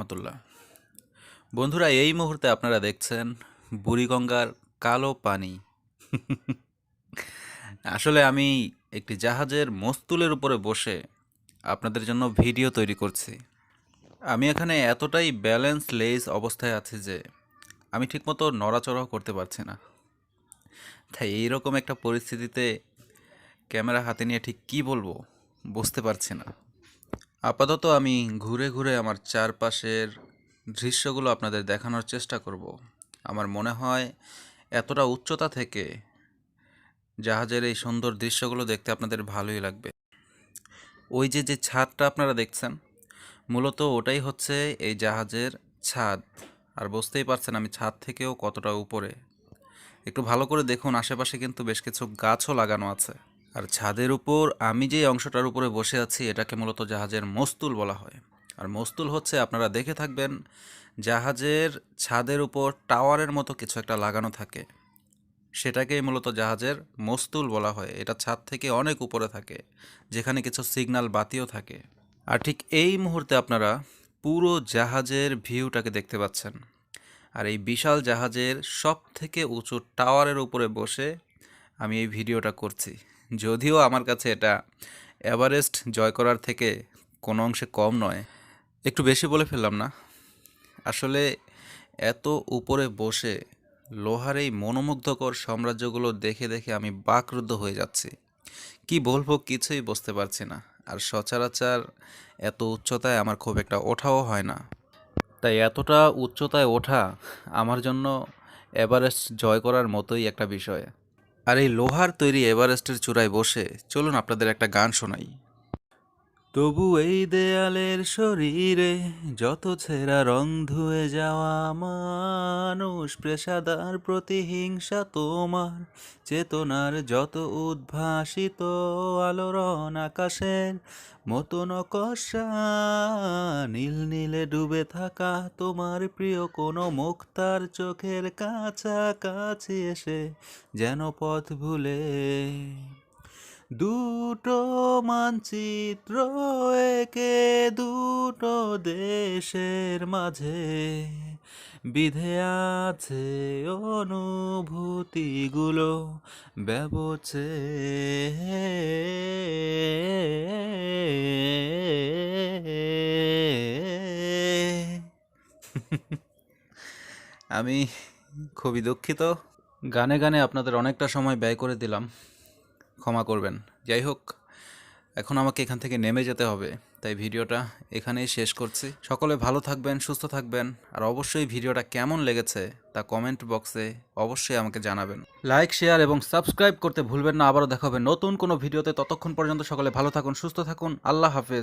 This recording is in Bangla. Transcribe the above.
রহমতুল্লাহ। বন্ধুরা, এই মুহূর্তে আপনারা দেখছেন বুড়িগঙ্গার কালো পানি। আসলে আমি একটি জাহাজের মস্তুলের উপরে বসে আপনাদের জন্য ভিডিও তৈরি করছি। আমি এখানে এতটাই ব্যালেন্স লেস অবস্থায় আছি যে আমি ঠিকমতো নড়াচড়াও করতে পারছি না। তাই এইরকম একটা পরিস্থিতিতে ক্যামেরা হাতে নিয়ে ঠিক কী বলব, বুঝতে পারছি না। আপাতত আমি ঘুরে ঘুরে আমার চারপাশের দৃশ্যগুলো আপনাদের দেখানোর চেষ্টা করব। আমার মনে হয় এতটা উচ্চতা থেকে জাহাজের এই সুন্দর দৃশ্যগুলো দেখতে আপনাদের ভালোই লাগবে। ওই যে যে ছাদটা আপনারা দেখছেন, মূলত ওটাই হচ্ছে এই জাহাজের ছাদ। আর বুঝতেই পারছেন আমি ছাদ থেকেও কতটা উপরে। একটু ভালো করে দেখুন, আশেপাশে কিন্তু বেশ কিছু গাছও লাগানো আছে। আর ছাদের উপর আমি যে অংশটার উপরে বসে আছি, এটাকে মূলত জাহাজের মস্তুল বলা হয়। আর মস্তুল হচ্ছে, আপনারা দেখে থাকবেন, জাহাজের ছাদের উপর টাওয়ারের মতো কিছু একটা লাগানো থাকে। সেটাকেই মূলত জাহাজের মস্তুল বলা হয়। এটা ছাদ থেকে অনেক উপরে থাকে, যেখানে কিছু সিগন্যাল বাতিও থাকে। আর ঠিক এই মুহূর্তে আপনারা পুরো জাহাজের ভিউটাকে দেখতে পাচ্ছেন। আর এই বিশাল জাহাজের সব থেকে উঁচু টাওয়ারের উপরে বসে আমি এই ভিডিওটা করছি। যদিও আমার কাছে এটা এভারেস্ট জয় করার থেকে কোনো অংশে কম নয়। একটু বেশি বলে ফেললাম না। আসলে এত উপরে বসে লোহার এই মনোমুগ্ধকর সাম্রাজ্যগুলো দেখে দেখে আমি বাকরুদ্ধ হয়ে যাচ্ছি। কি বলব কিছুই বুঝতে পারছি না। আর সচরাচর এত উচ্চতায় আমার খুব একটা ওঠাও হয় না। তাই এতটা উচ্চতায় ওঠা আমার জন্য এভারেস্ট জয় করার মতোই একটা বিষয়। আর এই লোহার তৈরি এভারেস্টের চূড়ায় বসে চলুন আপনাদের একটা গান শোনাই। তবু এই দেয়ালের শরীরে যত ছেঁড়া রং ধুয়ে যাওয়া মানুষ, পেশাদার প্রতিহিংসা তোমার, চেতনার যত উদ্ভাসিত আলোড়ন আকাশের মতন কষা নীল নীলে ডুবে থাকা তোমার প্রিয় কোনো মুক্তার চোখের কাছাকাছি এসে যেন পথ ভুলে দুটো মানচিত্র একে দুটো দেশের মাঝে। বিধে আছে অনুভূতিগুলো ব্যবচে আমি খুবই দুঃখিত। গানে গানে আপনাদের অনেকটা সময় ব্যয় করে দিলাম। ক্ষমা করবেন। যাই হোক, এখন আমাকে এখান থেকে নেমে যেতে হবে, তাই ভিডিওটা এখানেই শেষ করছি। সকলে ভালো থাকবেন, সুস্থ থাকবেন, আর অবশ্যই ভিডিওটা কেমন লেগেছে তা কমেন্ট বক্সে অবশ্যই আমাকে জানাবেন। লাইক শেয়ার এবং সাবস্ক্রাইব করতে ভুলবেন না। আবারও দেখা হবে নতুন কোনো ভিডিওতে। ততক্ষণ পর্যন্ত সকলে ভালো থাকুন, সুস্থ থাকুন। আল্লাহ হাফেজ।